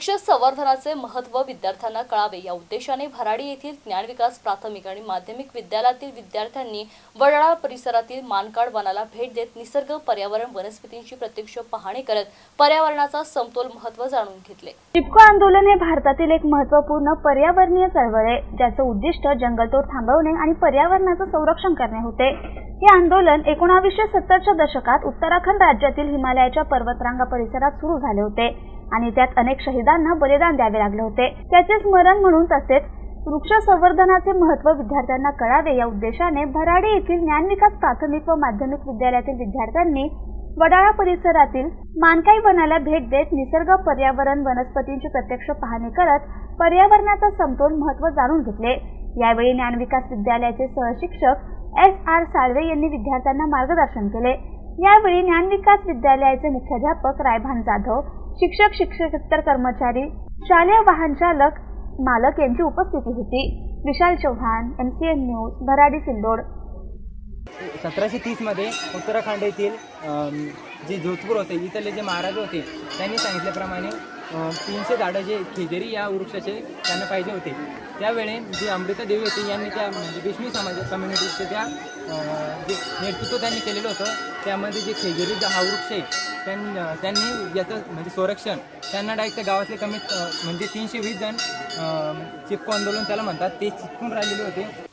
वृक्ष संवर्धनाचे महत्त्व विद्यार्थ्यांना कळावे. या उद्देशाने भराडी येथील ज्ञान विकास प्राथमिक आणि माध्यमिक विद्यालयातील विद्यार्थ्यांनी वडाळा परिसरातील मानकाड वनाला भेट देत निसर्ग पर्यावरण वनस्पतींची प्रत्यक्ष पाहणी करत पर्यावरणाचा समतोल महत्त्व जाणून घेतले. चिपको आंदोलन हे भारतातील एक महत्त्वपूर्ण पर्यावरणीय चळवळ आहे ज्याचं उद्दिष्ट जंगलतोड थांबवणे आणि पर्यावरणाचं संरक्षण करणे होते. हे आंदोलन एकोणावीसशे सत्तरच्या दशकात उत्तराखंड राज्यातील हिमालयाच्या पर्वतरांगा परिसरात सुरू झाले होते. आणि त्यात अनेक शहीदांना बलिदान द्यावे लागले होते. त्याचे स्मरण म्हणून तसेच वृक्ष संवर्धनाचे महत्त्व विद्यार्थ्यांना कळावे या उद्देशाने भराडे येथील ज्ञान विकास प्राथमिक व माध्यमिक विद्यालयातील विद्यार्थ्यांनी वडाळा परिसरातील मानकाई वनाला भेट देत निसर्ग पर्यावरण वनस्पतींची प्रत्यक्ष पाहणी करत पर्यावरणाचा समतोल महत्त्व जाणून घेतले. यावेळी ज्ञान विकास विद्यालयाचे सहशिक्षक एस आर साळवे यांनी विद्यार्थ्यांना मार्गदर्शन केले. यावेळी ज्ञान विकास विद्यालयाचे मुख्याध्यापक रायभान जाधव शिक्षक शिक्षकेतर कर्मचारी शालेय वाहन चालक मालक यांची उपस्थिती होती. विशाल चव्हाण एन न्यूज भराडी सिल्लोड सतराशे तीसमध्ये उत्तराखंड येथील जे जोधपूर होते इथले जे महाराज होते त्यांनी सांगितल्याप्रमाणे तीनशे झाडं जे खेजेरी या वृक्षाचे त्यांना पाहिजे होते. त्यावेळे जे अमृतादेवी होते यांनी त्या म्हणजे बिष्णू समाज कम्युनिटीचे त्या जे नेतृत्व त्यांनी केलेलं होतं त्यामध्ये जे खेजरी हा वृक्ष आहे त्यां त्यांनी याचं म्हणजे संरक्षण त्यांना डायरेक्ट त्या गावातले कमीत म्हणजे तीनशे वीस जण चिपको आंदोलन त्याला म्हणतात ते चिपकून राहिलेले होते.